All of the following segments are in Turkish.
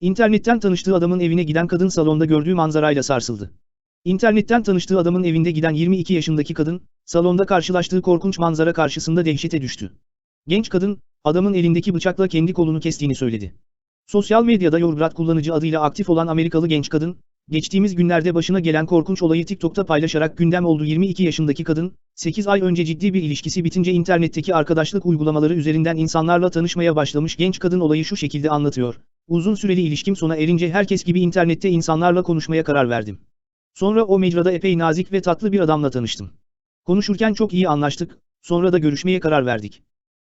İnternetten tanıştığı adamın evine giden kadın salonda gördüğü manzarayla sarsıldı. İnternetten tanıştığı adamın evinde giden 22 yaşındaki kadın, salonda karşılaştığı korkunç manzara karşısında dehşete düştü. Genç kadın, adamın elindeki bıçakla kendi kolunu kestiğini söyledi. Sosyal medyada Yorbrat kullanıcı adıyla aktif olan Amerikalı genç kadın, geçtiğimiz günlerde başına gelen korkunç olayı TikTok'ta paylaşarak gündem oldu 22 yaşındaki kadın, 8 ay önce ciddi bir ilişkisi bitince internetteki arkadaşlık uygulamaları üzerinden insanlarla tanışmaya başlamış genç kadın olayı şu şekilde anlatıyor. Uzun süreli ilişkim sona erince herkes gibi internette insanlarla konuşmaya karar verdim. Sonra o mecrada epey nazik ve tatlı bir adamla tanıştım. Konuşurken çok iyi anlaştık, sonra da görüşmeye karar verdik.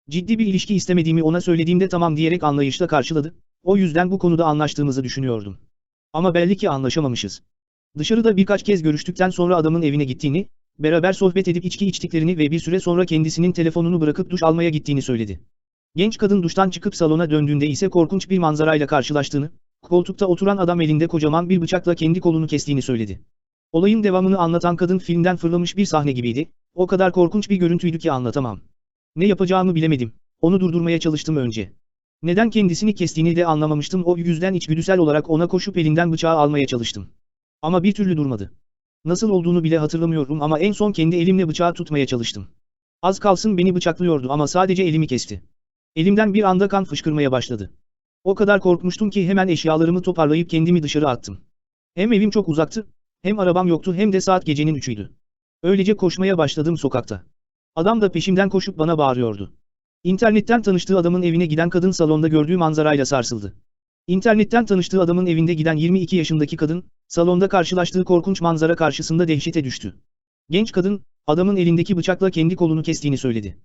Ciddi bir ilişki istemediğimi ona söylediğimde tamam diyerek anlayışla karşıladı, o yüzden bu konuda anlaştığımızı düşünüyordum. Ama belli ki anlaşamamışız. Dışarıda birkaç kez görüştükten sonra adamın evine gittiğini, beraber sohbet edip içki içtiklerini ve bir süre sonra kendisinin telefonunu bırakıp duş almaya gittiğini söyledi. Genç kadın duştan çıkıp salona döndüğünde ise korkunç bir manzarayla karşılaştığını, koltukta oturan adam elinde kocaman bir bıçakla kendi kolunu kestiğini söyledi. Olayın devamını anlatan kadın filmden fırlamış bir sahne gibiydi, o kadar korkunç bir görüntüydü ki anlatamam. Ne yapacağımı bilemedim, onu durdurmaya çalıştım önce. Neden kendisini kestiğini de anlamamıştım o yüzden içgüdüsel olarak ona koşup elinden bıçağı almaya çalıştım. Ama bir türlü durmadı. Nasıl olduğunu bile hatırlamıyorum ama en son kendi elimle bıçağı tutmaya çalıştım. Az kalsın beni bıçaklıyordu ama sadece elimi kesti. Elimden bir anda kan fışkırmaya başladı. O kadar korkmuştum ki hemen eşyalarımı toparlayıp kendimi dışarı attım. Hem evim çok uzaktı, hem arabam yoktu hem de saat gecenin üçüydü. Öylece koşmaya başladım sokakta. Adam da peşimden koşup bana bağırıyordu. İnternetten tanıştığı adamın evine giden kadın salonda gördüğü manzarayla sarsıldı. İnternetten tanıştığı adamın evinde giden 22 yaşındaki kadın, salonda karşılaştığı korkunç manzara karşısında dehşete düştü. Genç kadın, adamın elindeki bıçakla kendi kolunu kestiğini söyledi.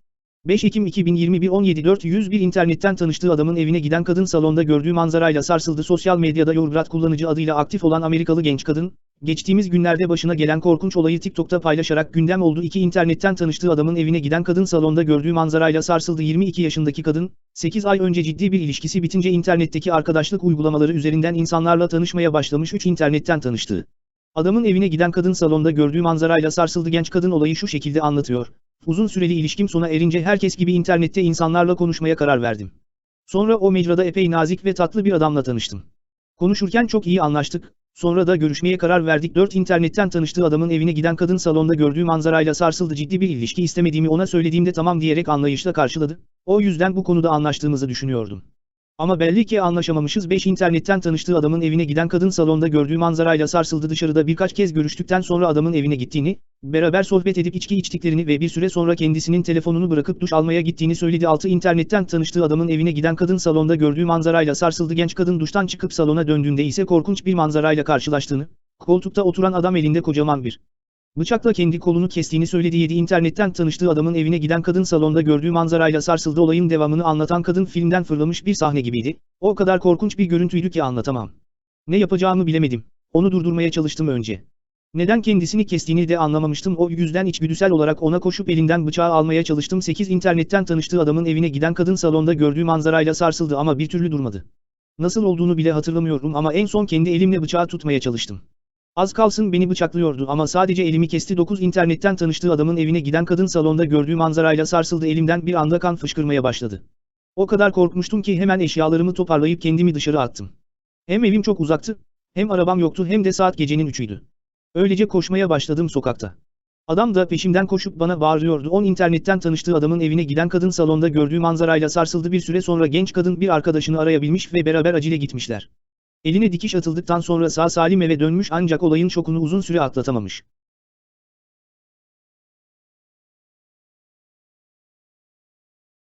5 Ekim 2021 17401 internetten tanıştığı adamın evine giden kadın salonda gördüğü manzarayla sarsıldı. Sosyal medyada Yorbrat kullanıcı adıyla aktif olan Amerikalı genç kadın, geçtiğimiz günlerde başına gelen korkunç olayı TikTok'ta paylaşarak gündem oldu. 2 internetten tanıştığı adamın evine giden kadın salonda gördüğü manzarayla sarsıldı. 22 yaşındaki kadın, 8 ay önce ciddi bir ilişkisi bitince internetteki arkadaşlık uygulamaları üzerinden insanlarla tanışmaya başlamış 3 internetten tanıştığı. Adamın evine giden kadın salonda gördüğü manzarayla sarsıldı genç kadın olayı şu şekilde anlatıyor. Uzun süreli ilişkim sona erince herkes gibi internette insanlarla konuşmaya karar verdim. Sonra o mecrada epey nazik ve tatlı bir adamla tanıştım. Konuşurken çok iyi anlaştık, sonra da görüşmeye karar verdik. 4 internetten tanıştığı adamın evine giden kadın salonda gördüğü manzarayla sarsıldı. Ciddi bir ilişki istemediğimi ona söylediğimde tamam diyerek anlayışla karşıladı. O yüzden bu konuda anlaştığımızı düşünüyordum. Ama belli ki anlaşamamışız. 5 internetten tanıştığı adamın evine giden kadın salonda gördüğü manzarayla sarsıldı. Dışarıda birkaç kez görüştükten sonra adamın evine gittiğini, beraber sohbet edip içki içtiklerini ve bir süre sonra kendisinin telefonunu bırakıp duş almaya gittiğini söyledi. 6 internetten tanıştığı adamın evine giden kadın salonda gördüğü manzarayla sarsıldı. Genç kadın duştan çıkıp salona döndüğünde ise korkunç bir manzarayla karşılaştığını, koltukta oturan adam elinde kocaman bir Bıçakla kendi kolunu kestiğini söyledi 7 internetten tanıştığı adamın evine giden kadın salonda gördüğü manzarayla sarsıldı olayın devamını anlatan kadın filmden fırlamış bir sahne gibiydi, o kadar korkunç bir görüntüydü ki anlatamam. Ne yapacağımı bilemedim, onu durdurmaya çalıştım önce. Neden kendisini kestiğini de anlamamıştım o yüzden içgüdüsel olarak ona koşup elinden bıçağı almaya çalıştım 8 internetten tanıştığı adamın evine giden kadın salonda gördüğü manzarayla sarsıldı ama bir türlü durmadı. Nasıl olduğunu bile hatırlamıyorum ama en son kendi elimle bıçağı tutmaya çalıştım. Az kalsın beni bıçaklıyordu ama sadece elimi kesti 9 internetten tanıştığı adamın evine giden kadın salonda gördüğü manzarayla sarsıldı elimden bir anda kan fışkırmaya başladı. O kadar korkmuştum ki hemen eşyalarımı toparlayıp kendimi dışarı attım. Hem evim çok uzaktı, hem arabam yoktu hem de saat gecenin üçüydü. Öylece koşmaya başladım sokakta. Adam da peşimden koşup bana bağırıyordu. 10 internetten tanıştığı adamın evine giden kadın salonda gördüğü manzarayla sarsıldı bir süre sonra genç kadın bir arkadaşını arayabilmiş ve beraber acile gitmişler. Eline dikiş atıldıktan sonra sağ salim eve dönmüş ancak olayın şokunu uzun süre atlatamamış.